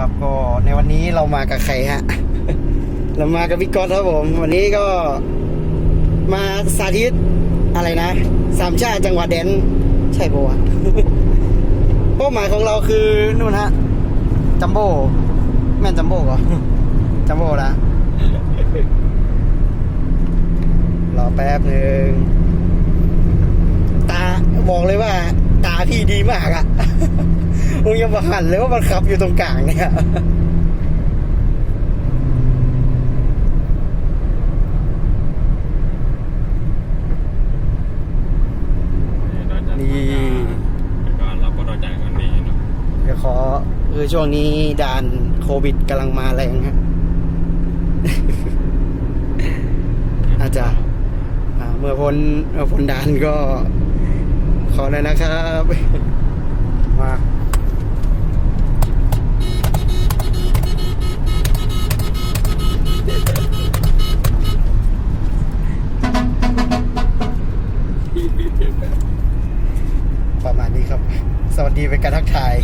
ครับก็ในวันนี้เรามากับใครฮะ เรามากับพี่ก๊อตครับผม วันนี้ก็มาสาธิตอะไรนะ สามชาติจังหวัดแดน ใช่ปะวะเป้าหมายของเราคือนู่นฮะจัมโบ้แม่นจัมโบ้เหรอจัมโบ้นะรอแป๊บหนึ่งตาบอกเลยว่า ตาพี่ดีมากอะ มึงยังมาหันเลยว่ามันขับอยู่ตรงกลางเนี่ยนี่ก็เราก็รอใจกันนี่เนาะเดี๋ยวขอคือช่วงนี้ด่านโควิดกำลังมาแรงฮะอาจจะอ่าเมื่อพ้นเมื่อพ้นด่านก็ขอเลยนะครับ มา ประมาณนี้ครับ สวัสดีเป็นการทักทาย